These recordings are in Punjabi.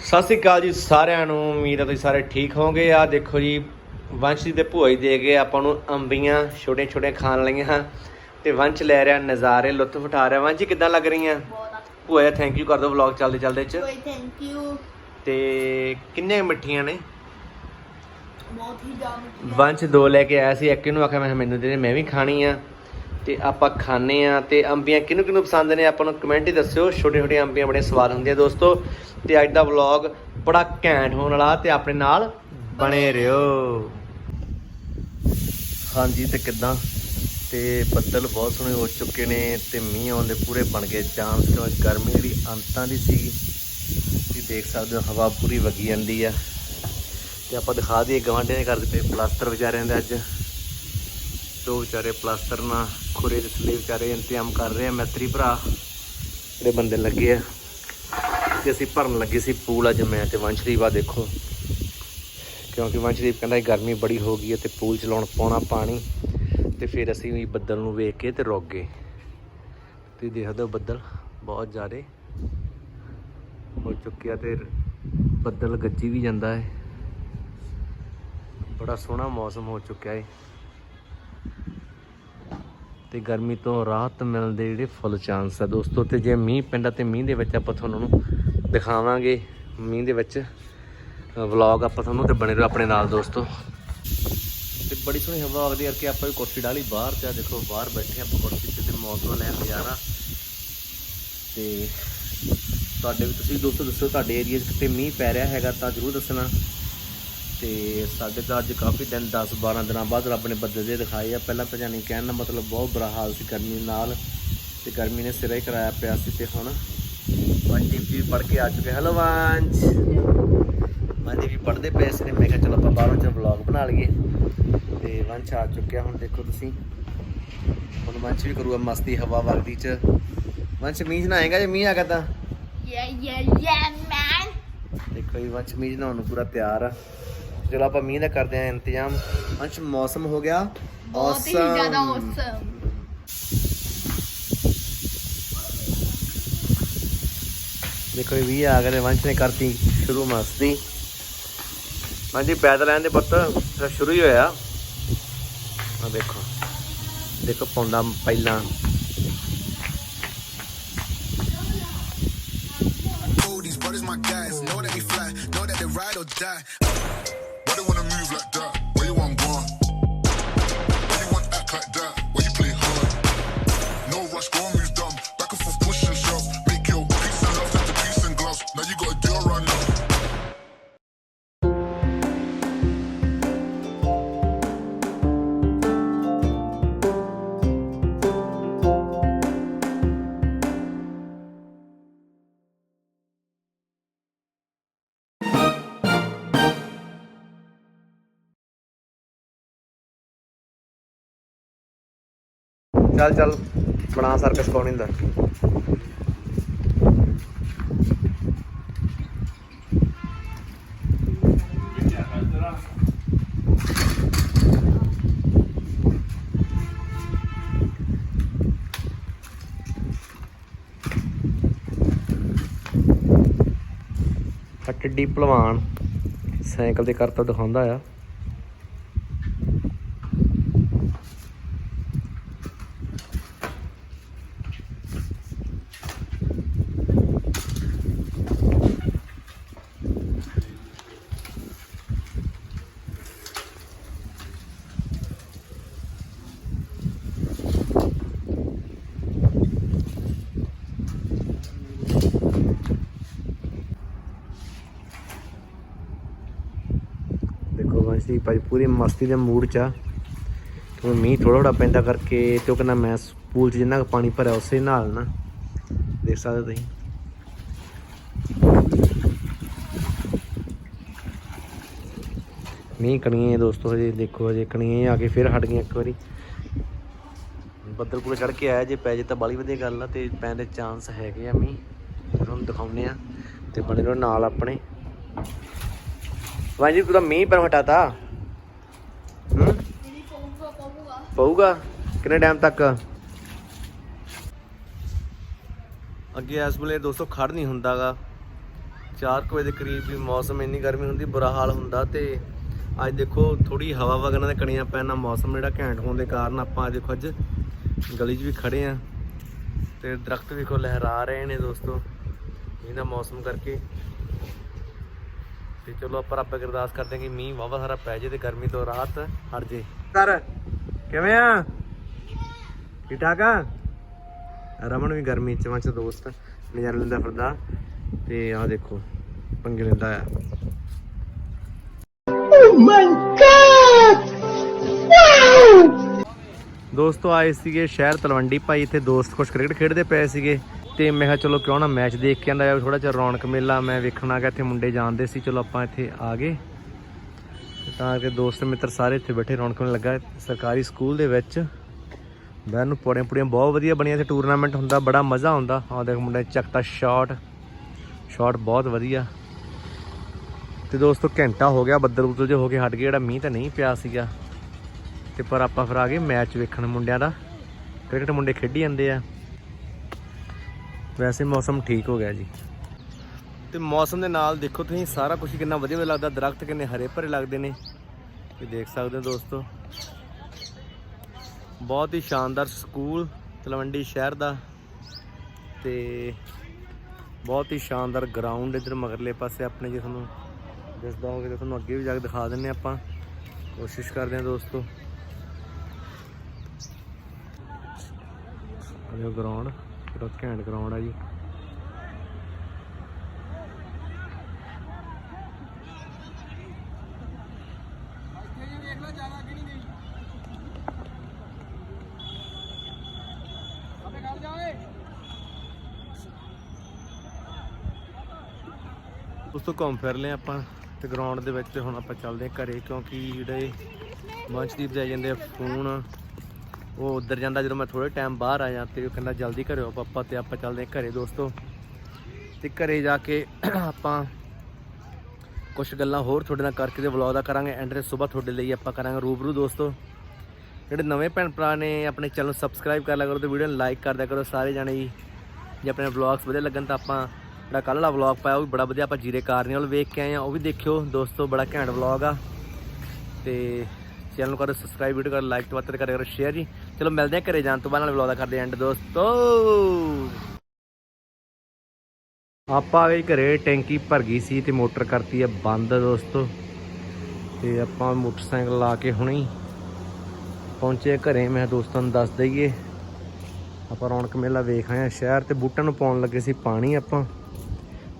ਸਤਿ ਸ੍ਰੀ ਅਕਾਲ ਜੀ ਸਾਰਿਆਂ ਨੂੰ ਉਮੀਦ ਹੈ ਤੁਸੀਂ ਸਾਰੇ ਠੀਕ ਹੋਵੋਗੇ। ਆ ਦੇਖੋ ਜੀ ਵੰਸ਼ ਜੀ ਦੇ ਭੂਆ ਜੀ ਦੇ ਕੇ ਆਪਾਂ ਨੂੰ ਅੰਬੀਆਂ ਛੋਟੇ ਛੋਟੇ ਖਾਣ ਲਈਆਂ ਤੇ ਵੰਸ਼ ਲੈ ਰਿਹਾ ਨਜ਼ਾਰੇ ਲੁੱਤਫ ਉਠਾ ਰਿਹਾ। ਵੰਸ਼ ਜੀ ਕਿੱਦਾਂ ਲੱਗ ਰਹੀਆਂ? ਭੂਆ ਜੀ ਥੈਂਕ ਯੂ ਕਰ ਦਿਓ ਵਲੌਗ ਚੱਲਦੇ ਚੱਲਦੇ ਚ। ਥੈਂਕ ਯੂ ਤੇ ਕਿੰਨੇ ਮਿੱਠੀਆਂ ਨੇ? ਬਹੁਤ ਹੀ ਜਾਮ ਵੰਸ਼ ਦੋ ਲੈ ਕੇ ਆਇਆ ਸੀ ਇੱਕ ਇਹਨੂੰ ਆਖਿਆ ਮੈਂ ਮੈਨੂੰ ਦੇ ਦੇ ਮੈਂ ਵੀ ਖਾਣੀ ਆ। ਤੇ ਆਪਾਂ ਖਾਣੇ ਆ ਤੇ ਅੰਬੀਆਂ ਕਿਹਨੂੰ ਕਿਹਨੂੰ ਪਸੰਦ ਨੇ ਆਪਾਂ ਨੂੰ ਕਮੈਂਟ ਹੀ ਦੱਸਿਓ। ਛੋਟੇ ਛੋਟੇ ਅੰਬੀਆਂ ਬੜੇ ਸਵਾਦ ਹੁੰਦੀਆਂ ਦੋਸਤੋ। ਤੇ ਅੱਜ ਦਾ ਵਲੌਗ ਬੜਾ ਘੈਂਟ ਹੋਣ ਵਾਲਾ ਤੇ ਆਪਣੇ ਨਾਲ ਬਣੇ ਰਹੋ। ਹਾਂਜੀ ਤੇ ਕਿਦਾਂ? ਤੇ ਬੱਦਲ ਬਹੁਤ ਸੋਹਣੇ ਹੋ ਚੁੱਕੇ ਨੇ ਤੇ ਮੀਂਹ ਆਉਣ ਦੇ ਪੂਰੇ ਬਣ ਗਏ। ਚਾਂਸ ਕਿਉਂਕਿ ਗਰਮੀ ਜਿਹੜੀ ਅੰਤਾਂ ਦੀ ਸੀਗੀ, ਤੁਸੀਂ ਦੇਖ ਸਕਦੇ ਹੋ ਹਵਾ ਪੂਰੀ ਵਗੀ ਜਾਂਦੀ ਆ। ਤੇ ਆਪਾਂ ਦਿਖਾ ਦਈਏ ਗਵਾਂਢੀਆਂ ਦੇ ਘਰ ਦੇ ਪਏ ਪਲਾਸਟਰ ਵਿਚਾਰਿਆਂ ਦੇ ਅੱਜ। ਦੋ ਵਿਚਾਰੇ ਪਲਾਸਟਰ ਨਾਲ ਖੁਰੇ ਦੇ ਥੱਲੇ ਵਿਚਾਰੇ ਇੰਤਜ਼ਾਮ ਕਰ ਰਹੇ ਆ। ਮੈਤਰੀ ਭਰਾ ਜਿਹੜੇ ਬੰਦੇ ਲੱਗੇ ਆ, ਤੇ ਅਸੀਂ ਭਰਨ ਲੱਗੇ ਸੀ ਪੂਲ ਅੱਜ ਮੈਂ ਤੇ ਵੰਸ਼ਦੀਪ ਆ ਦੇਖੋ। ਕਿਉਂਕਿ ਵੰਸ਼ਦੀਪ ਕਹਿੰਦਾ ਗਰਮੀ ਬੜੀ ਹੋ ਗਈ ਹੈ ਤੇ ਪੂਲ ਚਲਾਉਣ ਪਾਉਣਾ ਪਾਣੀ, ਤੇ ਫਿਰ ਅਸੀਂ ਵੀ ਬੱਦਲ ਨੂੰ ਵੇਖ ਕੇ ਤੇ ਰੁਕ ਗਏ। ਤੁਸੀਂ ਦੇਖਦੇ ਹੋ ਬੱਦਲ ਬਹੁਤ ਜ਼ਿਆਦੇ ਹੋ ਚੁੱਕਿਆ ਤੇ ਬੱਦਲ ਗੱਜੀ ਵੀ ਜਾਂਦਾ ਹੈ। ਬੜਾ ਸੋਹਣਾ ਮੌਸਮ ਹੋ ਚੁੱਕਿਆ ਹੈ। ਤੇ ਗਰਮੀ ਤੋਂ ਰਾਹਤ ਮਿਲਣ ਦੇ ਜਿਹੜੇ ਫੁੱਲ ਚਾਂਸ ਆ ਦੋਸਤੋ, ਤੇ ਜੇ ਮੀਂਹ ਪੈਂਦਾ ਤੇ ਮੀਂਹ ਦੇ ਵਿੱਚ ਆਪਾਂ ਤੁਹਾਨੂੰ ਦਿਖਾਵਾਂਗੇ। ਮੀਂਹ ਦੇ ਵਿੱਚ ਵਲੌਗ ਆਪਾਂ ਤੁਹਾਨੂੰ ਤੇ ਬਣੇ ਰਹੋ ਆਪਣੇ ਨਾਲ ਦੋਸਤੋ। ਤੇ ਬੜੀ ਸੋਹਣੀ ਹਵਾ ਆਉਂਦੀ ਹੈ ਕਿ ਆਪਾਂ ਵੀ ਕੁਰਸੀ ਡਾਲੀ ਬਾਹਰ ਤੇ ਆਹ ਦੇਖੋ, ਬਾਹਰ ਬੈਠੇ ਆਪਾਂ ਕੁਰਸੀ ਤੇ ਤੇ ਮੌਸਮ ਲੈਣ ਨਜ਼ਾਰਾ ਤੇ ਤੁਹਾਡੇ ਵੀ ਤੁਸੀਂ ਦੋਸਤੋ ਦੱਸੋ, ਤੁਹਾਡੇ ਏਰੀਆ 'ਚ ਕਿਤੇ ਮੀਂਹ ਪੈ ਰਿਹਾ ਹੈਗਾ ਤਾਂ ਜ਼ਰੂਰ ਦੱਸਣਾ। ਤੇ ਸਾਡੇ ਤਾਂ ਅੱਜ ਕਾਫੀ ਦਿਨ 10 12 ਦਿਨਾਂ ਬਾਅਦ ਰੱਬ ਨੇ ਬੱਦਲ ਜੇ ਦਿਖਾਏ ਆ। ਪਹਿਲਾਂ ਤਾਂ ਜਾਨੀ ਕਹਿਣ ਦਾ ਮਤਲਬ ਬਹੁਤ ਬੁਰਾ ਹਾਲ ਸੀ ਗਰਮੀ ਨਾਲ ਤੇ ਗਰਮੀ ਨੇ ਸਿਰੇ ਕਰਾਇਆ ਪਿਆ ਸੀ ਤੇ ਹੁਣ ਵੰਜੀ ਵੀ ਪੜ ਕੇ ਆ ਚੁੱਕੇ ਹੈਲੋ ਵੰਜ ਵੰਜੀ ਵੀ ਪੜਦੇ ਪਏ ਸੀ ਮੈਂ ਕਿਹਾ ਚਲੋ ਆਪਾਂ ਬਾਹਰੋਂ ਚ ਵਲੌਗ ਬਣਾ ਲਈਏ। ਤੇ ਵੰਸ਼ ਆ ਚੁੱਕਿਆ ਹੁਣ ਦੇਖੋ ਤੁਸੀਂ। ਹੁਣ ਵੰਸ਼ ਵੀ ਕਰੂਗਾ ਮਸਤੀ ਹਵਾ ਵਗਦੀ ਚ ਵੰਸ਼ ਮੀਂਹ ਨਾ ਆਏਗਾ ਜੇ ਮੀਂਹ ਆ ਗਿਆ ਤਾਂ? ਯਾ ਯਾ ਯਾ ਮੈਨ ਦੇਖੋ ਜੀ ਵੰਸ਼ ਮੀਂਹ ਨਹਾਉਣ ਨੂੰ ਪੂਰਾ ਤਿਆਰ ਆ। ਚਲੋ ਆਪਾਂ ਮੀਂਹ ਦਾ ਕਰਦੇ ਆਂ ਇੰਤਜ਼ਾਮ ਵੰਸ਼ ਮੌਸਮ ਹੋ ਗਿਆ ਬਹੁਤ ਹੀ awesome। ਜ਼ਿਆਦਾ ਔਸਮ ਦੇਖੋ ਇਹ ਵੀ ਆ ਗਏ ਨੇ ਵੰਸ਼ ਨੇ ਕਰਤੀ ਸ਼ੁਰੂ ਮਸਤੀ ਹਾਂਜੀ ਪੈਦਲ ਆਂਦੇ ਪੁੱਤ ਸ਼ੁਰੂ ਹੀ ਹੋਇਆ ਆ ਦੇਖੋ ਦੇਖੋ ਪੌਂਦਾ ਪਹਿਲਾਂ Oh, these brothers my guys. Know that they fly, know that they ride or die. They wanna move like that? Where you want gone? Why you want act like that? Why you play hard? No rush, go and ਚੱਲ ਚੱਲ ਬਣਾ ਸਰਕਸ ਕੌਣ ਹੁੰਦਾ? ਆ ਭਲਵਾਨ ਸਾਈਕਲ ਤੇ ਕਰਤਾ ਦਿਖਾਉਂਦਾ ਆ। ਦੇਖੋ ਭਾਈ ਪੂਰੀ ਮਸਤੀ ਦੇ ਮੂਡ ਚ ਆ। ਤੇ ਮੀਂਹ ਥੋੜਾ ਥੋੜਾ ਪੈਂਦਾ ਕਰਕੇ ਤੇ ਉਹ ਕਹਿੰਦਾ ਮੈਂ ਪੂਲ ਚ ਜਿੰਨਾ ਕੁ ਪਾਣੀ ਭਰਿਆ ਉਸੇ ਨਾਲ ਨਾ। ਦੇਖ ਸਕਦੇ ਤੁਸੀਂ। ਮੀਂਹ ਕਣੀਆਂ ਦੋਸਤੋ ਹਜੇ ਦੇਖੋ, ਹਜੇ ਕਣੀਆਂ ਆ ਕੇ ਫਿਰ ਹਟ ਗਈਆਂ ਇੱਕ ਵਾਰੀ। ਬੱਦਲ ਪੂਰੇ ਚੜ ਕੇ ਆਇਆ, ਜੇ ਪੈ ਜੇ ਤਾਂ ਬਾਲੀ ਵਧੀਆ ਗੱਲ ਆ ਤੇ ਪੈਣ ਦੇ ਚਾਂਸ ਹੈਗੇ ਆ ਮੀਂਹ। ਤੁਹਾਨੂੰ ਦਿਖਾਉਂਦੇ ਆ ਤੇ ਬਣੇ ਰਹੋ ਨਾਲ ਆਪਣੇ। ਵਾਂਜੀ ਤੂੰ ਤਾਂ ਮੀਂਹ ਪਰ ਹਟਾਤਾ ਹੂੰ ਮੇਰੀ ਪਊਗਾ ਪਊਗਾ? ਕਿੰਨੇ ਟਾਈਮ ਤੱਕ? ਅੱਗੇ ਇਸ ਵੇਲੇ ਦੋਸਤੋ ਖੜ ਨਹੀਂ ਹੁੰਦਾਗਾ। 4 ਵਜੇ ਦੇ ਕਰੀਬ ਵੀ ਮੌਸਮ ਇੰਨੀ ਗਰਮੀ ਹੁੰਦੀ ਬੁਰਾ ਹਾਲ ਹੁੰਦਾ ਤੇ ਅੱਜ ਦੇਖੋ ਥੋੜੀ ਹਵਾ ਵਗਣਾ ਦੇ ਕਣੀਆਂ ਪੈਣ ਮੌਸਮ ਜਿਹੜਾ ਘੈਂਟ ਹੋਣ ਦੇ ਕਾਰਨ ਆਪਾਂ ਅੱਜ ਦੇਖੋ ਅੱਜ ਗਲੀ 'ਚ ਵੀ ਖੜੇ ਆ ਤੇ ਦਰਖਤ ਵੀ ਕੋ ਲਹਿਰਾ ਰਹੇ ਨੇ ਦੋਸਤੋ ਇਹਦਾ ਮੌਸਮ ਕਰਕੇ। ਤੇ ਚਲੋ ਆਪਾਂ ਰੱਬ ਅੱਗੇ ਅਰਦਾਸ ਕਰਦੇ ਹਾਂ ਕਿ ਮੀਂਹ ਵਾਵਾ ਸਾਰਾ ਪੈ ਜੇ ਤੇ ਗਰਮੀ ਤੋਂ ਰਾਹਤ ਹਟ ਜੇ ਕਰ ਕਿਵੇਂ ਆ? ਠੀਕ ਠਾਕ ਆ? ਰਮਨ ਵੀ ਗਰਮੀ ਚ ਵਾਂ ਚ ਦੋਸਤ ਨਜ਼ਾਰਾ ਲੈਂਦਾ ਫਿਰਦਾ। ਤੇ ਆਹ ਦੇਖੋ ਪੰਗੇ ਲੈਂਦਾ ਆ। ਦੋਸਤੋ ਆਏ ਸੀਗੇ ਸ਼ਹਿਰ ਤਲਵੰਡੀ ਭਾਈ ਇੱਥੇ ਦੋਸਤ ਕੁਛ ਕ੍ਰਿਕਟ ਖੇਡਦੇ ਪਏ ਸੀਗੇ। ਤੇ ਮੈਂ ਕਿਹਾ ਚਲੋ ਕਿਉਂ ਨਾ ਮੈਚ ਦੇਖ ਕੇ ਆਂਦਾ ਥੋੜਾ ਜਿਹਾ ਰੌਣਕ ਮੇਲਾ ਮੈਂ ਵੇਖਣ ਆ ਗਿਆ ਇੱਥੇ ਮੁੰਡੇ ਜਾਣਦੇ ਸੀ ਚਲੋ ਆਪਾਂ ਇੱਥੇ ਆ ਗਏ। ਤਾਂ ਕਿ ਦੋਸਤ ਮਿੱਤਰ ਸਾਰੇ ਇੱਥੇ ਬੈਠੇ ਰੌਣਕ ਮੇਲਾ ਲੱਗਾ। ਸਰਕਾਰੀ ਸਕੂਲ ਦੇ ਵਿੱਚ ਬੈਨ ਨੂੰ ਪੌੜੀਆਂ ਪੂੜੀਆਂ ਬਹੁਤ ਵਧੀਆ ਬਣੀਆਂ ਤੇ ਟੂਰਨਾਮੈਂਟ ਹੁੰਦਾ, ਬੜਾ ਮਜ਼ਾ ਆਉਂਦਾ। ਆਹ ਦੇਖ ਮੁੰਡੇ ਚੱਕਤਾ ਸ਼ਾਟ ਸ਼ਾਟ ਬਹੁਤ ਵਧੀਆ। ਤੇ ਦੋਸਤੋ ਘੰਟਾ ਹੋ ਗਿਆ, ਬੱਦਲ ਬੁੱਦਲ ਜੇ ਹੋ ਕੇ ਹਟ ਗਏ, ਜਿਹੜਾ ਮੀਂਹ ਤਾਂ ਨਹੀਂ ਪਿਆ ਸੀਗਾ। ਤੇ ਪਰ ਆਪਾਂ ਫਿਰ ਆ ਗਏ ਮੈਚ ਵੇਖਣ ਮੁੰਡਿਆਂ ਦਾ। ਕ੍ਰਿਕਟ ਮੁੰਡੇ ਖੇਡੀ ਜਾਂਦੇ ਆ। ਵੈਸੇ ਮੌਸਮ ਠੀਕ ਹੋ ਗਿਆ ਜੀ। ਤੇ ਮੌਸਮ ਦੇ ਨਾਲ ਦੇਖੋ ਤੁਸੀਂ, ਸਾਰਾ ਕੁਝ ਕਿੰਨਾ ਵਧੀਆ ਲੱਗਦਾ। ਦਰਖਤ ਕਿੰਨੇ ਹਰੇ ਭਰੇ ਲੱਗਦੇ ਨੇ। ਤੇ ਦੇਖ ਸਕਦੇ ਹੋ ਦੋਸਤੋ। ਬਹੁਤ ਹੀ ਸ਼ਾਨਦਾਰ ਸਕੂਲ ਤਲਵੰਡੀ ਸ਼ਹਿਰ ਦਾ। ਤੇ ਬਹੁਤ ਹੀ ਸ਼ਾਨਦਾਰ ਗਰਾਊਂਡ ਇਧਰ ਮਗਰਲੇ ਪਾਸੇ ਆਪਣੇ ਜੇ ਤੁਹਾਨੂੰ ਦਿਸਦਾ ਹੋਵੇ ਤਾਂ ਤੁਹਾਨੂੰ ਅੱਗੇ ਵੀ ਜਾ ਕੇ ਦਿਖਾ ਦਿੰਨੇ ਆਪਾਂ। ਕੋਸ਼ਿਸ਼ ਕਰਦੇ ਹਾਂ ਦੋਸਤੋ। ਇਹ ਗਰਾਊਂਡ ਬੜਾ ਘੈਂਟ ਗਰਾਊਂਡ ਆ ਜੀ। ਉਸ ਤੋਂ ਘੁੰਮ ਫਿਰ ਲਏ ਆਪਾਂ ਤੇ ਗਰਾਊਂਡ ਦੇ ਵਿੱਚ ਹੁਣ ਆਪਾਂ ਚੱਲਦੇ ਹਾਂ ਘਰੇ ਕਿਉਂਕਿ ਜਿਹੜੇ ਮੰਚਦੀਪ ਜਾਈ ਜਾਂਦੇ ਆ ਫੋਨ, ਉਹ ਉੱਧਰ ਜਾਂਦਾ ਜਦੋਂ ਮੈਂ ਥੋੜੇ ਟਾਈਮ ਬਾਹਰ ਆ ਜਾਂ ਤੇ ਉਹ ਕਹਿੰਦਾ ਜਲਦੀ ਘਰੇ ਆਓ ਪਾਪਾ ਤੇ ਆਪਾਂ ਚੱਲਦੇ ਹਾਂ ਘਰੇ ਦੋਸਤੋ ਤੇ ਘਰੇ ਜਾ ਕੇ ਆਪਾਂ ਕੁਝ ਗੱਲਾਂ ਹੋਰ ਤੁਹਾਡੇ ਨਾਲ ਕਰਕੇ ਤੇ ਵਲੌਗ ਦਾ ਕਰਾਂਗੇ। ਐਂਡ ਤੇ ਸਵੇਰ ਤੁਹਾਡੇ ਲਈ ਆਪਾਂ ਕਰਾਂਗੇ ਰੂਬਰੂ ਦੋਸਤੋ। ਜਿਹੜੇ ਨਵੇਂ ਭੈਣ ਭਰਾ ਨੇ, ਆਪਣੇ ਚੈਨਲ ਨੂੰ ਸਬਸਕ੍ਰਾਈਬ ਕਰ ਲਿਆ ਕਰੋ ਤੇ ਵੀਡੀਓ ਨੂੰ ਲਾਈਕ ਕਰ ਦਿਆ ਕਰੋ ਸਾਰੇ ਜਾਣੇ ਜੀ। ਜੇ ਆਪਣੇ ਵਲੌਗਸ ਵਧੀਆ ਲੱਗਣ ਤਾਂ ਆਪਾਂ ਜਿਹੜਾ ਕੱਲ੍ਹ ਵਾਲਾ ਵਲੌਗ ਪਾਇਆ ਉਹ ਵੀ ਬੜਾ ਵਧੀਆ, ਆਪਾਂ ਜੀਰੇ ਕਾਰਨੀਅਲ ਵੇਖ ਕੇ ਆਏ ਆ ਉਹ ਵੀ ਦੇਖਿਓ। ਦੋਸਤੋ, ਬੜਾ ਘੈਂਟ ਵਲੌਗ ਆ। ਤੇ ਚੈਨਲ ਨੂੰ ਕਰੋ ਸਬਸਕ੍ਰਾਈਬ ਵੀਡੀਓ ਕਰੋ ਲਾਈਕ ਤੇ ਵੱਧ ਕਰਿਆ ਕਰੋ ਸ਼ੇਅਰ ਜੀ। ਚਲੋ ਮਿਲਦੇ ਆ ਘਰੇ ਜਾਣ ਤੋਂ ਬਾਅਦ ਨਾਲ ਵਲੌਗ ਦਾ ਕਰਦੇ ਐਂਡ ਦੋਸਤੋ। ਆਪਾਂ ਆ ਗਏ ਘਰੇ ਟੈਂਕੀ ਭਰ ਗਈ ਸੀ ਤੇ ਮੋਟਰ ਕਰਤੀ ਆ ਬੰਦ ਦੋਸਤੋ। ਤੇ ਆਪਾਂ ਮੋਟਰਸਾਈਕਲ ਲਾ ਕੇ ਹੁਣੇ ਪਹੁੰਚੇ ਘਰੇ। ਮੈਂ ਦੋਸਤਾਂ ਨੂੰ ਦੱਸ ਦਈਏ। ਆਪਾਂ ਰੌਣਕ ਮੇਲਾ ਵੇਖ ਆਏ ਆ। ਸ਼ਹਿਰ ਤੇ ਬੂਟਾਂ ਨੂੰ ਪਾਉਣ ਲੱਗੇ ਸੀ ਪਾਣੀ ਆਪਾਂ।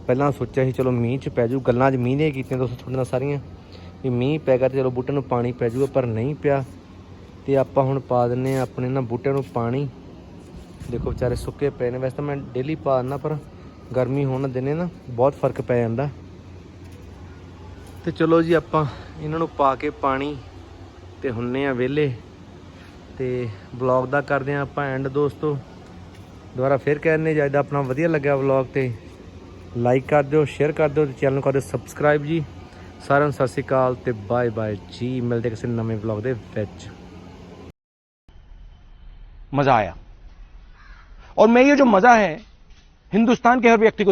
ਪਹਿਲਾਂ ਸੋਚਿਆ ਸੀ ਚਲੋ ਮੀਂਹ ਚ ਪੈ ਜੂ। ਗੱਲਾਂ 'ਚ ਮੀਂਹ ਦੀਆਂ ਕੀਤੀਆਂ ਦੋਸਤੋ ਤੁਹਾਡੇ ਨਾਲ ਸਾਰੀਆਂ। ਵੀ ਮੀਂਹ ਪੈ ਗਿਆ ਤੇ ਚਲੋ ਬੂਟਿਆਂ ਨੂੰ ਪਾਣੀ ਪੈ ਜੂਗਾ, ਪਰ ਨਹੀਂ ਪਿਆ। ਤੇ ਆਪਾਂ ਹੁਣ ਪਾ ਦਿੰਨੇ ਆ ਆਪਣੇ ਨਾ ਬੂਟਿਆਂ ਨੂੰ ਪਾਣੀ। ਦੇਖੋ ਵਿਚਾਰੇ ਸੁੱਕੇ ਪਏ ਨੇ। ਵੈਸੇ ਤਾਂ ਮੈਂ ਡੇਲੀ ਪਾ ਦਿੰਦਾ, ਪਰ ਗਰਮੀ ਹੋਣ ਦਿਨੇ ਨਾ ਬਹੁਤ ਫਰਕ ਪੈ ਜਾਂਦਾ ਤੇ ਚਲੋ ਜੀ ਆਪਾਂ ਇਹਨਾਂ ਨੂੰ ਪਾ ਕੇ ਪਾਣੀ ਤੇ ਹੁੰਨੇ ਆ ਵਿਹਲੇ ਤੇ ਵਲੌਗ ਦਾ ਕਰਦੇ ਆ ਆਪਾਂ ਐਂਡ ਦੋਸਤੋ ਦੁਬਾਰਾ ਫਿਰ ਕਹਿੰਨੇ ਜਾਇਦਾ ਆਪਣਾ ਵਧੀਆ ਲੱਗਿਆ ਵਲੌਗ ਤੇ ਲਾਈਕ ਕਰ ਦਿਓ ਸ਼ੇਅਰ ਕਰ ਦਿਓ ਤੇ ਚੈਨਲ ਨੂੰ ਕਰ ਦਿਓ ਸਬਸਕ੍ਰਾਈਬ ਜੀ ਸਾਰਿਆਂ ਨੂੰ ਸਤਿ ਸ਼੍ਰੀ ਅਕਾਲ ਤੇ ਬਾਏ ਬਾਏ ਜੀ ਮਿਲਦੇ ਕਿਸੇ ਨਵੇਂ ਵਲੌਗ ਦੇ ਵਿੱਚ मजा आया और मैं ये जो मजा है हिंदुस्तान के हर व्यक्ति को देना